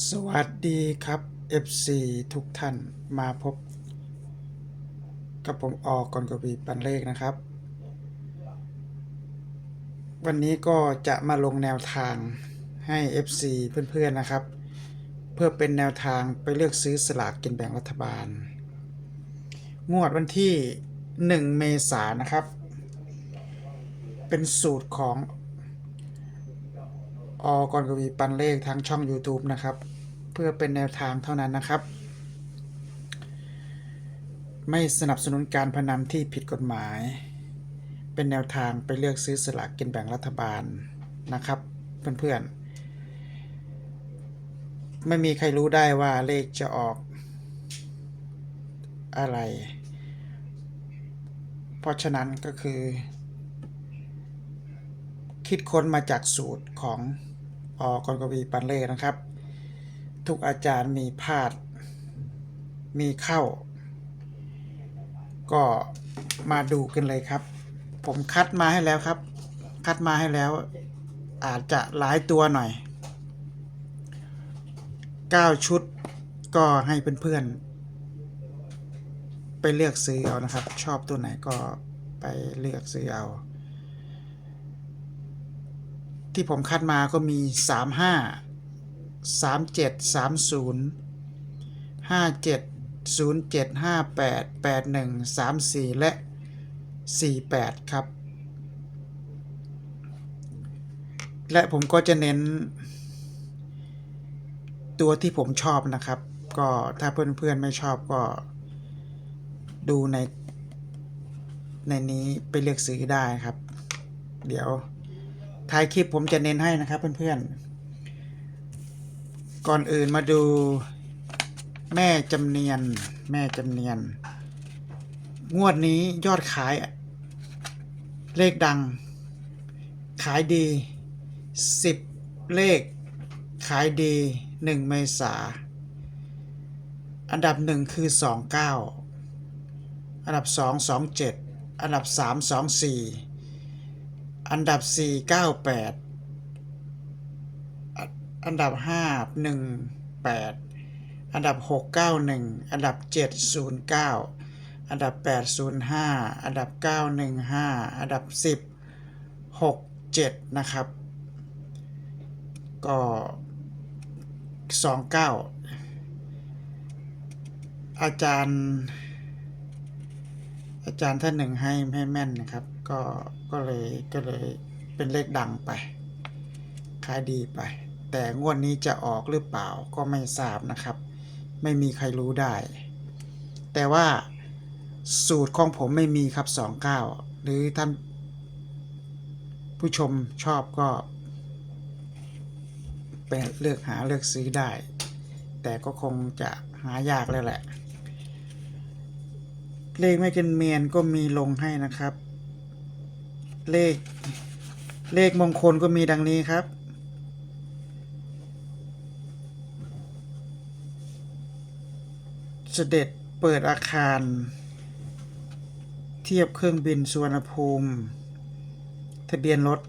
สวัสดีครับ FC ทุกท่านมาพบ กับผมออกกอนกวีปันเลขนะครับ วันนี้ก็จะมาลงแนวทางให้ FC เพื่อนๆนะครับ เพื่อเป็นแนวทางไปเลือกซื้อสลากกินแบ่งรัฐบาล งวดวันที่ 1 เมษายนนะครับ เป็นสูตรของ อกรกวีปันเลขทางช่อง YouTube นะครับ เพื่อเป็นแนวทางเท่านั้นนะครับ ไม่สนับสนุนการพนันที่ผิดกฎหมาย เป็นแนวทางไปเลือกซื้อสลากกินแบ่งรัฐบาลนะครับ เพื่อนๆ ไม่มีใครรู้ได้ว่าเลขจะออกอะไร เพราะฉะนั้นก็คือ คิดค้นมาจากสูตรของ ออกรกวีปันเล่นะครับ ทุกอาจารย์มีพลาด มีเข้า ก็มาดูกันเลยครับ ผมคัดมาให้แล้วครับ คัดมาให้แล้ว อาจจะหลายตัวหน่อย 9 ชุดก็ให้เพื่อนๆไปเลือกซื้อเอานะครับ ชอบตัวไหนก็ไปเลือกซื้อเอา ที่ผมคัดมาก็มี 35 37 30 57 07 58 81 34 และ 48 ครับ และผมก็จะเน้น ตัวที่ผมชอบนะครับ ก็ถ้าเพื่อนๆไม่ชอบก็ดูในในนี้ไปเลือกซื้อได้ครับ เดี๋ยว ท้ายคลิปผมจะเน้นให้นะครับเพื่อนๆ ก่อนอื่นมาดูแม่จำเนียน แม่จำเนียน งวดนี้ยอดขาย เลขดัง ขายดี 10 เลข ขายดี 1 เมษา อันดับ 1 คือ 29 อันดับ 2 27 อันดับ 3 24 อันดับ 4 98 อันดับ 5 1 8 อันดับ 6 91 อันดับ 7 09 อันดับ 8 05 อันดับ 9 15 อันดับ 10 6 7 นะครับ ก็ 29 อาจารย์ อาจารย์ท่านหนึ่งให้ให้แม่นนะครับ ก็ก็เลยก็เลยเป็นเลขดังไปขายดีไป แต่งวดนี้จะออกหรือเปล่าก็ไม่ทราบนะครับ ไม่มีใครรู้ได้ แต่ว่าสูตรของผมไม่มีครับ 29 หรือท่านผู้ชมชอบก็ไปเลือกหาเลือกซื้อได้ แต่ก็คงจะหายากแล้วแหละ เลขไม่เกินเมียนก็มีลงให้นะครับ เลข เลขมงคลก็มีดังนี้ครับเสด็จเปิดอาคาร เทียบเครื่องบินสุวรรณภูมิ ทะเบียนรถ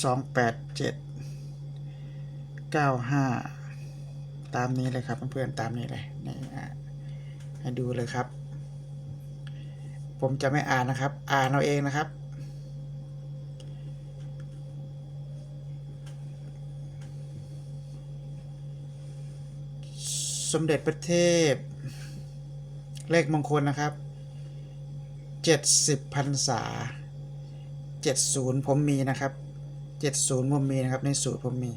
287 95 ตามนี้เลยครับเพื่อนๆตามนี้เลยนี่อะ ให้ดูเลยครับ ผมจะไม่อ่านนะครับ อ่านเอาเองนะครับ สมเด็จพระเทพ เลขมงคลนะครับ70พรรษา70ผมมีนะครับ70ผมมีนะครับในสูตรผมมี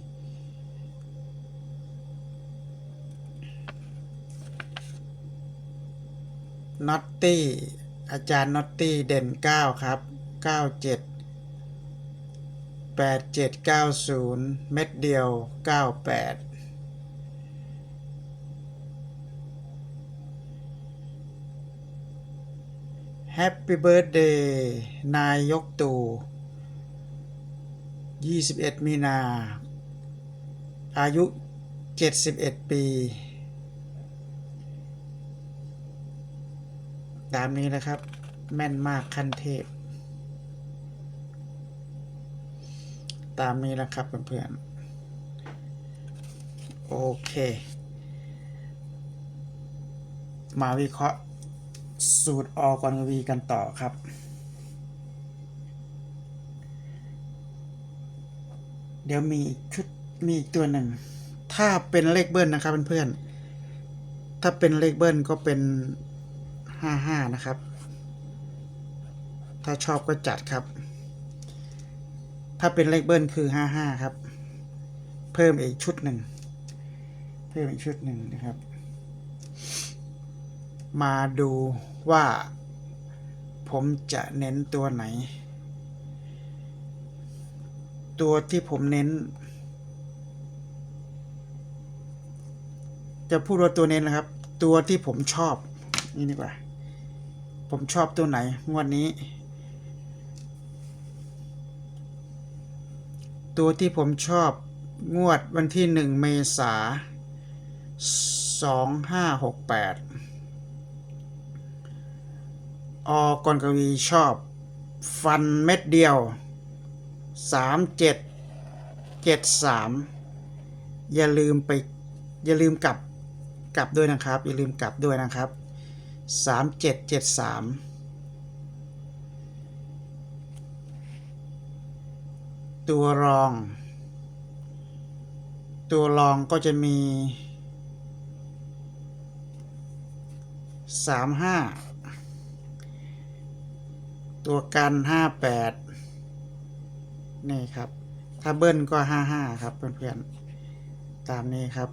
น็อตตี้ อาจารย์น็อตตี้เด่น 9 ครับ 97 8790 เม็ดเดียว 98แฮปปี้เบิร์ดเดย์นายยกตู่21 มีนา อายุ 71 ปี ตามนี้นะครับ แม่นมากขั้นเทพ ตามนี้แหละครับเพื่อนๆ โอเค มาวิเคราะห์สูตรออกรวีกันต่อครับเดี๋ยวมีชุดมีอีกตัวหนึ่ง ถ้าเป็นเลขเบิ้ลนะครับเพื่อนๆ ถ้าเป็นเลขเบิ้ลก็เป็น ห้าห้านะครับ ถ้าชอบก็จัดครับ ถ้าเป็นเลขเบิ้ลคือห้าห้าครับ เพิ่มอีกชุดหนึ่ง เพิ่มอีกชุดหนึ่งนะครับ มาดูว่าผมจะเน้นตัวไหน ตัวที่ผมเน้น จะพูดว่าตัวเน้นนะครับ ตัวที่ผมชอบ นี่ดีกว่า ผมชอบตัวไหน งวดนี้ ตัวที่ผมชอบงวดวันที่หนึ่งเมษาสองห้าหกแปดอกรกวีชอบ ฟันเม็ดเดียวสามเจ็ดเจ็ดสามอย่าลืมไป อย่าลืมกลับกลับด้วยนะครับ อย่าลืมกลับด้วยนะครับ สามเจ็ดเจ็ดสามตัวรอง ตัวรองก็จะมีสามห้าตัวกันห้าแปดนี่ครับ ถ้าเบิ้ลก็ห้าห้าครับเพื่อนๆ ตามนี้ครับ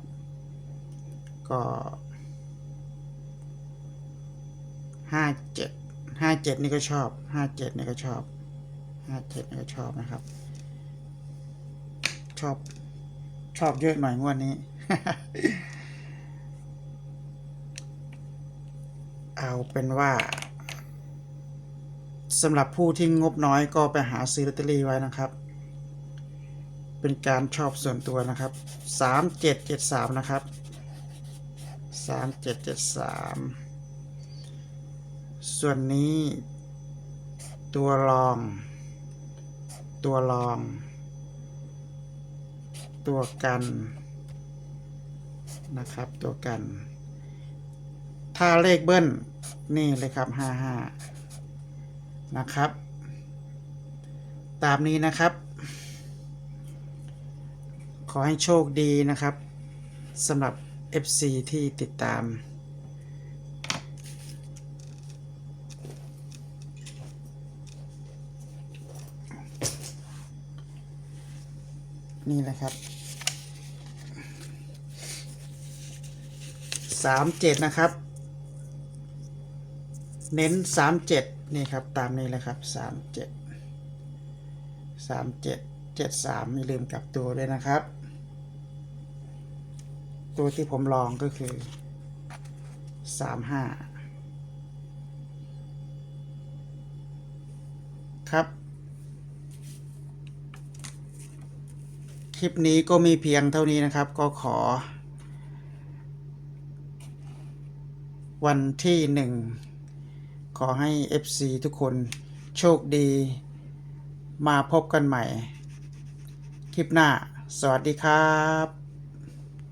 ก็ ห้าเจ็ดห้าเจ็ดนี่ก็ชอบห้าเจ็ดนี่ก็ชอบห้าเจ็ดนี่ก็ชอบนะครับ ชอบชอบเยอะหน่อยงวดนี้ เอาเป็นว่าสำหรับผู้ที่งบน้อยก็ไปหาซื้อลอตเตอรี่ไว้นะครับ เป็นการชอบส่วนตัวนะครับสามเจ็ดเจ็ดสามนะครับสามเจ็ดเจ็ดสาม ส่วนนี้ ตัวรอง ตัวรอง ตัวกันนะครับ ตัวกัน ถ้าเลขเบิ้ลนี่เลยครับห้าห้านะครับ ตามนี้นะครับ ขอให้โชคดีนะครับสำหรับ FC ที่ติดตาม นี่แหละครับสามเจ็ดนะครับ เน้นสามเจ็ดนี่ครับตามนี้เลยครับสามเจ็ดสามเจ็ดเจ็ดสามไม่ลืมกลับตัวด้วยนะครับ ตัวที่ผมลองก็คือสามห้าครับ คลิปนี้ก็มีเพียงเท่านี้นะครับ ก็ขอ วันที่หนึ่งขอให้ FC ทุกคนโชคดี มาพบกันใหม่ คลิปหน้า สวัสดีครับ